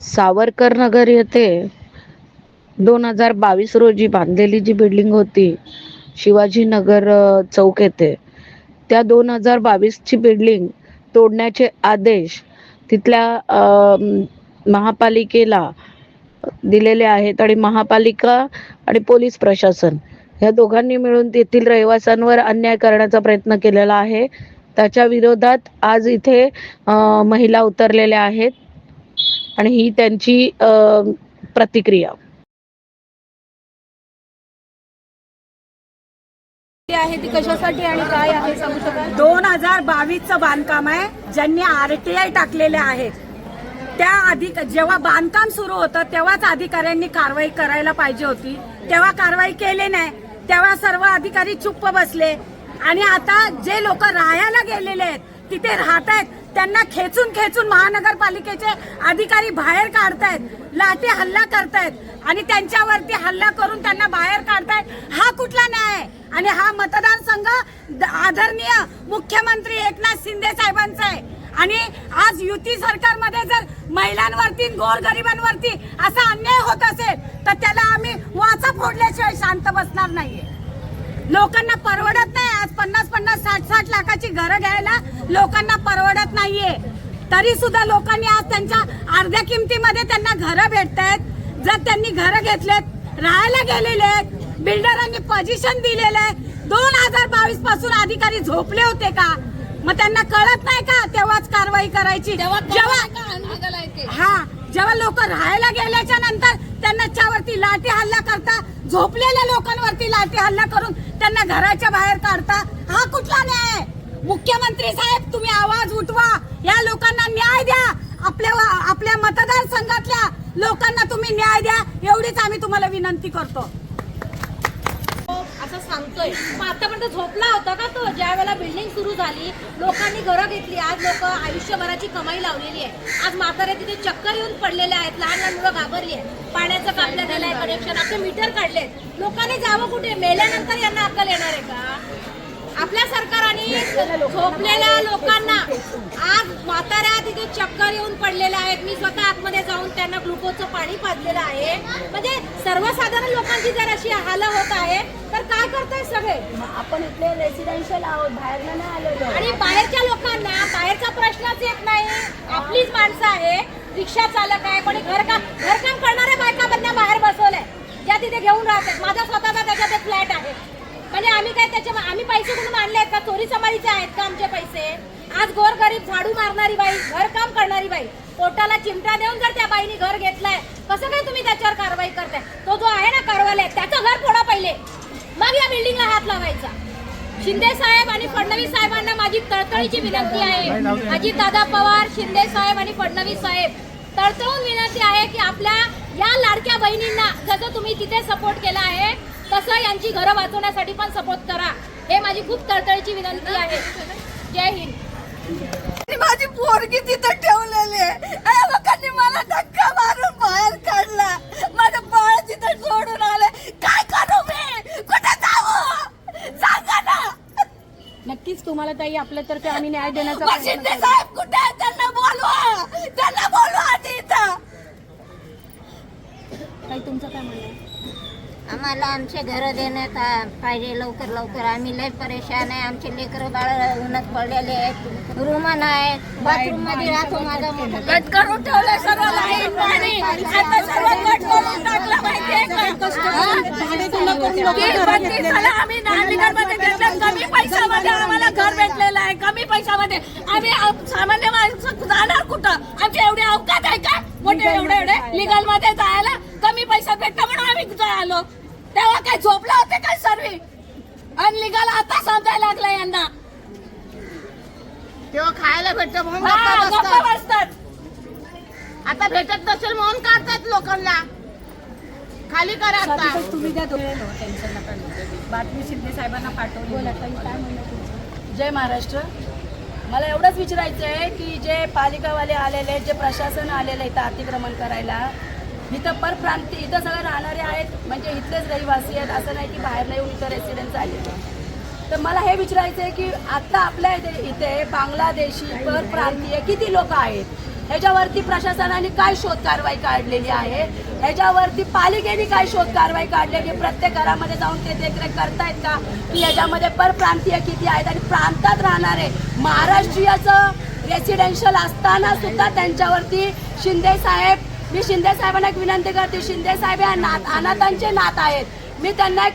सावरकर नगर येथे दोन हजार बावीस रोजी बांधलेली जी बिल्डिंग होती शिवाजी नगर चौक येथे त्या दोन हजार बावीसची बिल्डिंग तोडण्याचे आदेश तिथल्या महापालिकेला दिलेले आहेत आणि महापालिका आणि पोलीस प्रशासन या दोघांनी मिळून तेथील रहिवाशांवर अन्याय करण्याचा प्रयत्न केलेला आहे. त्याच्या विरोधात आज इथे महिला उतरलेल्या आहेत. आणि ही त्यांची प्रतिक्रिया. आहे ती कशासाठी आणि काय आहे सांगू शकाल? दोन हजार बावीसचं बांधकाम आहे ज्यांनी आरटीआय टाकलेले आहेत त्या अधिक जेव्हा बांधकाम सुरू होतं तेव्हाच अधिकाऱ्यांनी कारवाई करायला पाहिजे होती. तेव्हा कारवाई केली नाही तेव्हा सर्व अधिकारी चुप्प बसले. आणि आता जे लोक राहायला गेलेले आहेत तिथे राहत आहेत त्यांना खेचून खेचून महानगरपालिकेचे अधिकारी बाहेर काढतायत लाठी हल्ला करतायत आणि त्यांच्यावरती हल्ला करून त्यांना बाहेर काढतायत. हा कुठला न्याय? आहे? आणि हा मतदारसंघ द- आदरणीय मुख्यमंत्री एकनाथ शिंदे साहेबांचा आहे. आणि आज युती सरकारमध्ये जर महिलांवरती गोरगरिबांवरती असा अन्याय होत असेल तर त्याला आम्ही वाचा फोडल्याशिवाय शांत बसणार नाहीये. लोकांना परवडत नाही. आज पन्नास पन्नास साठ साठ लाखाची घरं घ्यायला लोकांना परवडत नाहीये. तरी सुद्धा लोकांनी आज त्यांच्या अर्ध्या किमतीमध्ये त्यांना घरं भेटत आहेत जर त्यांनी घरं घेतलेत राहायला गेलेले आहेत बिल्डरांनी पोझिशन दिलेलं आहे दोन हजार बावीसपासून अधिकारी झोपले होते का? मग त्यांना कळत नाही का तेव्हाच कारवाई करायची? जेव्हा हा. जेव्हा लोक राहायला गेल्याच्यानंतर त्यांना त्यावरती लाठी हल्ला करता झोपलेल्या लोकांवरती लाठी हल्ला करून त्यांना घराच्या बाहेर काढता हा कुठला न्याय? आहे? मुख्यमंत्री साहेब तुम्ही आवाज उठवा. या लोकांना न्याय द्या. आपल्या आपल्या मतदारसंघातल्या लोकांना तुम्ही न्याय द्या. एवढीच आम्ही तुम्हाला विनंती करतो. सांगतोय. आतापर्यंत झोपला होता का तो? ज्या वेळेला बिल्डिंग सुरू झाली लोकांनी घरं घेतली आज लोक आयुष्यभराची कमाई लावलेली आहे. आज म्हातारे तिथे चक्कर येऊन पडलेले आहेत लहान लहान मुलं घाबरली आहेत. पाण्याचं कापलं गेलंय कनेक्शन आपले मीटर काढले लोकांनी जावं कुठे? मेल्यानंतर यांना अक्कल येणार आहे का? आपल्या सरकारने झोपलेल्या लोकांना आज म्हाताऱ्या तिथे चक्कर येऊन पडलेल्या आहेत मी स्वतः आतमध्ये जाऊन त्यांना ग्लुकोजचं पाणी पाजलेलं आहे. म्हणजे सर्वसाधारण लोकांची जर अशी हाल होत आहे तर काय करताय सगळे? आपण इथले रेसिडेन्शियल आहोत बाहेरनं नाही आलेलो आणि बाहेरच्या लोकांना बाहेरचा प्रश्नच येत नाही. आपलीच माणसं आहे रिक्षा चालक आहे कोणी घरकाम घरकाम करणाऱ्या बायका बाहेर बसवलंय. ज्या तिथे घेऊन राहतात. माझा स्वतःचा त्याच्यात एक फ्लॅट आहे म्हणजे आम्ही काय त्याच्या आम्ही पैसे कुठून आणले आहेत का? चोरी समारीचे आहेत का आमचे पैसे? आज गोर गरीब झाडू मारणारी बाई घरकाम करणारी बाई पोटाला चिमटा देऊन जर त्या बाईने घर घेतलंय कसं काय तुम्ही त्याच्यावर कारवाई करताय? तो जो आहे ना कारवाले त्याचं घर फोडा पहिले. मग या बिल्डिंगला हात लावायचा. शिंदे साहेब आणि फडणवीस साहेबांना माझी तळतळीची विनंती आहे. अजित दादा पवार शिंदे साहेब आणि फडणवीस साहेब तळतळून विनंती आहे की आपल्या या लाडक्या बहिणींना जसं तुम्ही तिथे सपोर्ट केला आहे तसं यांची घरं वाचवण्यासाठी पण सपोर्ट करा. हे माझी खूप तळतळीची विनंती आहे. जय हिंद. माझी पोरगी तिथं ठेवलेली आहे. लोकांनी मला धक्का मारून बाहेर काढला. माझं बाळ तिथं सोडून आलं. काय करू मी? कुठे जाऊ? सांगा ना. नक्कीच तुम्हाला ताई आपल्यातर्फे आम्ही न्याय देण्याचा शिंदे साहेब कुठे आहेत? त्यांना बोलवा. त्यांना बोलवा आधी इथं. ताई तुमचं काय म्हणणं आहे? आम्हाला आमचे घरं देण्यात आ- पाहिजे. लवकर लवकर. आम्ही लय परेशान आहे. आमचे लेकरं बाळ उन्हात पडलेले आहेत. रूम नाही बाथरूममध्ये राहतो माझा मोठा कट करून लाइट पाणी. आता सर्व कट करून टाकलं माहितीये का? आम्ही घेतलं. कमी पैशामध्ये आम्हाला घर भेटलेलं आहे. कमी पैशामध्ये. आम्ही सामान्य माणसं जाणार कुठं? आमची एवढी अवकात आहे का? मोठे एवढे एवढे. लिगलमध्ये जायला कमी पैसा भेटला म्हणून आम्ही इथं आलो तेव्हा काय झोपला होते काय सर्व? अनलिगल आता समजायला लागला यांना. तेव्हा खायला भेटतं म्हणून हा, गप्पा गप्पा बसतात. बसतात. आता भेटत नसेल म्हणून काढतात लोकांना. खाली करा आता. तुम्ही द्या दोन बातमी शिंदे साहेबांना पाठवली? जय महाराष्ट्र. मला एवढंच विचारायचं आहे की जे पालिकावाले आलेले आहेत, जे प्रशासन आलेलं आहे इथं अतिक्रमण करायला इथं परप्रांती इथं सगळे राहणारे आहेत. म्हणजे इथलेच रहिवासी आहेत. असं नाही की बाहेर येऊन इथं रेसिडेन्स आले तर मला हे विचारायचं आहे की आत्ता आपल्या इथे इथे बांगलादेशी परप्रांतीय किती लोक आहेत? ह्याच्यावरती प्रशासनाने काय शोध कारवाई काढलेली आहे? ह्याच्यावरती पालिकेने काय शोध कारवाई काढलेली आहे? प्रत्येक घरामध्ये जाऊन ते देखरेख करतायत का? की याच्यामध्ये परप्रांतीय किती आहेत आणि प्रांतात राहणारे महाराष्ट्रीयाचं रेसिडेन्शियल असताना सुद्धा त्यांच्यावरती शिंदे साहेब मी शिंदे साहेबांना एक विनंती करते शिंदे साहेब या नात अनाथांचे नात आहेत. मी त्यांना एक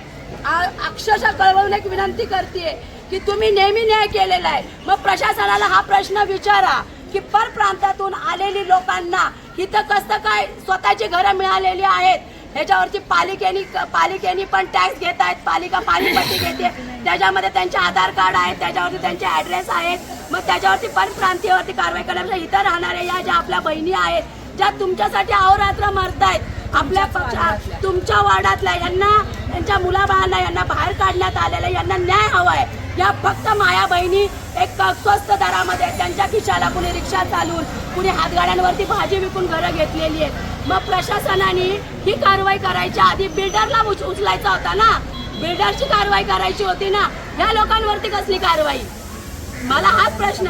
अक्षरशः कळवून एक विनंती करते की तुम्ही नेहमी न्याय केलेला आहे. मग प्रशासनाला हा प्रश्न विचारा की परप्रांतातून आलेली लोकांना इथं कसं काय स्वतःची घरं मिळालेली आहेत? ह्याच्यावरती पालिकेनी पालिकेनी पण टॅक्स घेत आहेत पालिका पाणीपट्टी घेते. त्याच्यामध्ये त्यांचे आधार कार्ड आहेत त्याच्यावरती त्यांचे ऍड्रेस आहेत. मग त्याच्यावरती परप्रांतीयवरती कारवाई करण्यापेक्षा इथं राहणाऱ्या या ज्या आपल्या बहिणी आहेत ज्या तुमच्यासाठी अहोरात्र मरतायत आपल्या पक्षा तुमच्या वार्डातल्या यांना यांच्या मुलाबाळांना यांना बाहेर काढण्यात आलेलं आहे, यांना न्याय हवाय या फक्त माया बहिणी एक स्वस्त दरामध्ये. त्यांच्या खिशाला कुणी रिक्षा चालून कुणी हातगाड्यांवरती भाजी विकून घरं घेतलेली आहेत. मग प्रशासनाने ही कारवाई करायच्या आधी बिल्डरला उच- उचलायचा होता ना? बिल्डरची कारवाई करायची होती ना? या लोकांवरती कसली कारवाई? मला हाच प्रश्न?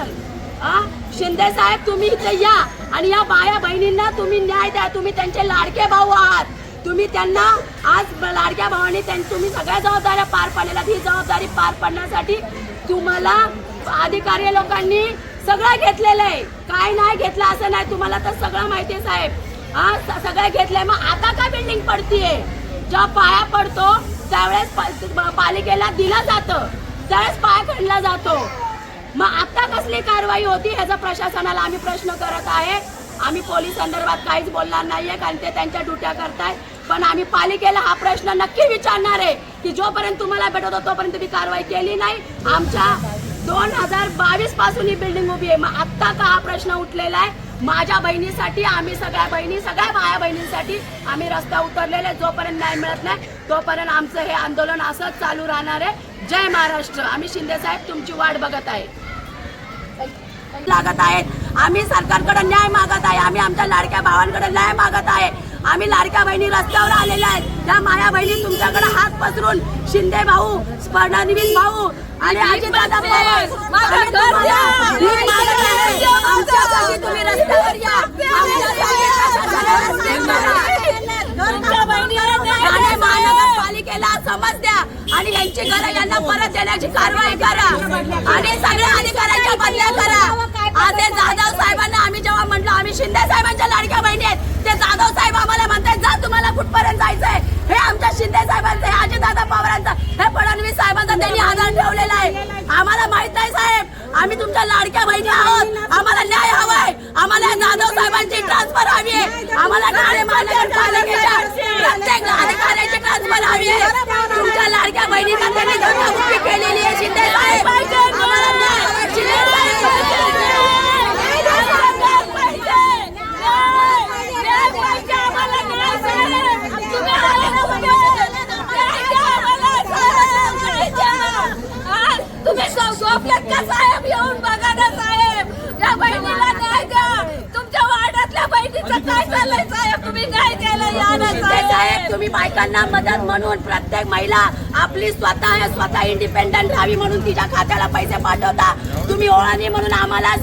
शिंदे साहेब तुम्ही इथे या. आणि या बाया बहिणींना तुम्ही न्याय द्या. तुम्ही त्यांचे लाडके भाऊ आहात. तुम्ही त्यांना आज लाडक्या भावाने त्यां- तुम्ही सगळ्या जबाबदाऱ्या पार पाडलेल्या ही जबाबदारी पार पाडण्यासाठी तुम्हाला अधिकारी लोकांनी सगळं घेतलेलं आहे. काय नाही घेतलं असं नाही. तुम्हाला तर सगळं माहिती आहे साहेब. हा सगळं घेतलंय. मग आता का बिल्डिंग पडतीये? जेव्हा पाया पडतो त्यावेळेस पालिकेला दिलं जातं. त्यावेळेस पाया खणला जातो. मग आता कसली कारवाई होती ह्याचा प्रशासनाला आम्ही प्रश्न करत आहे. आम्ही पोलीस संदर्भात काहीच बोलणार नाहीये कारण ते त्यांच्या ड्युट्या करतायत. पण आम्ही पालिकेला हा प्रश्न नक्की विचारणार आहे की जोपर्यंत तुम्हाला भेटत तोपर्यंत तुम्ही कारवाई केली नाही. आमच्या दोन हजार बावीसपासून ही बिल्डिंग उभी आहे. मग आत्ता का हा प्रश्न उठलेला आहे? माझ्या बहिणीसाठी आम्ही सगळ्या बहिणी सगळ्या भाया बहिणींसाठी आम्ही रस्ता उतरलेले जोपर्यंत न्याय मिळत नाही तोपर्यंत आमचं हे आंदोलन असंच चालू राहणार आहे. जय महाराष्ट्र. आम्ही शिंदे साहेब तुमची वाट बघत आहे. लागत आहेत. आम्ही सरकारकडे न्याय मागत आहे. आम्ही आमच्या लाडक्या भावांकडे न्याय मागत आहे. आम्ही लाडक्या बहिणी रस्त्यावर आलेल्या आहेत. त्या माया बहिणी तुमच्याकडे हात पसरून शिंदे भाऊ फडणवीस भाऊ आणि अजितदादा पवार माझं आम्ही घर द्या. तुम्हाला भीक मागत आहे. आमच्यासाठी तुम्ही रस्त्यावर या. आमच्यासाठी प्रशासनाला रस्ते करा. तुमच्या बहिणीला न्याय ठाणे द्या. महानगरपालिकेला समज द्या. आणि यांची घरं यांना परत देण्याची कारवाई करा. आणि सगळ्या अधिकाऱ्यांच्या बदल्या करा. आज जाधव साहेबांना आम्ही जेव्हा म्हटलं आम्ही शिंदे साहेबांच्या लाडक्या बहिणी आहेत ते जाधव साहेब आम्हाला म्हणतात जा तुम्हाला कुठपर्यंत जायचंय? हे आमच्या शिंदे साहेबांचं हे अजितदादा पवारांचं हे फडणवीस ठेवलेला आहे. आम्हाला माहीत आहे साहेब. आम्ही तुमच्या लाडक्या बहिणी आहोत. आम्हाला न्याय हवाय. आम्हाला जाधव साहेबांची ट्रान्सफर हवी आहे. आम्हाला ठाणे महानगरपालिकेच्या प्रत्येक अधिकाऱ्याची ट्रान्सफर हवी आहे. तुमच्या लाडक्या बहिणीला त्यांनी केलेली आहे. शिंदे साहेब आम्हाला न्याय हवाय, शिंदे साहेब तुम्ही झोपल्यात का साहेब येऊन बघा ना साहेब या बहिणीला न्याय द्या तुमच्या वार्डातल्या बहिणीचं काय चाललंय साहेब तुम्ही या ना साहेब बायकांना मदत म्हणून प्रत्येक महिला आपली स्वतः स्वतः इंडिपेंडंट राहावी म्हणून तिच्या खात्याला पैसे पाठवता. तुम्ही ओळानी म्हणून आम्हाला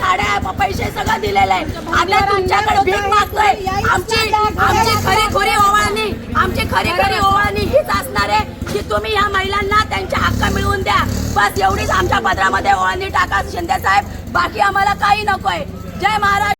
साड्या पैसे सगळं दिलेलं आहे आता तुमच्याकडे भीक मागतोय. आमची आमची खरी खुरी ओवाळणी. आमची खरी खरी ओवाळणी हीच असणार आहे. की तुम्ही या महिलांना त्यांचे हक्क मिळवून द्या. बस एवढीच आमच्या पत्रामध्ये ओवाळणी टाका शिंदे साहेब. बाकी आम्हाला काही नकोय. जय महाराज.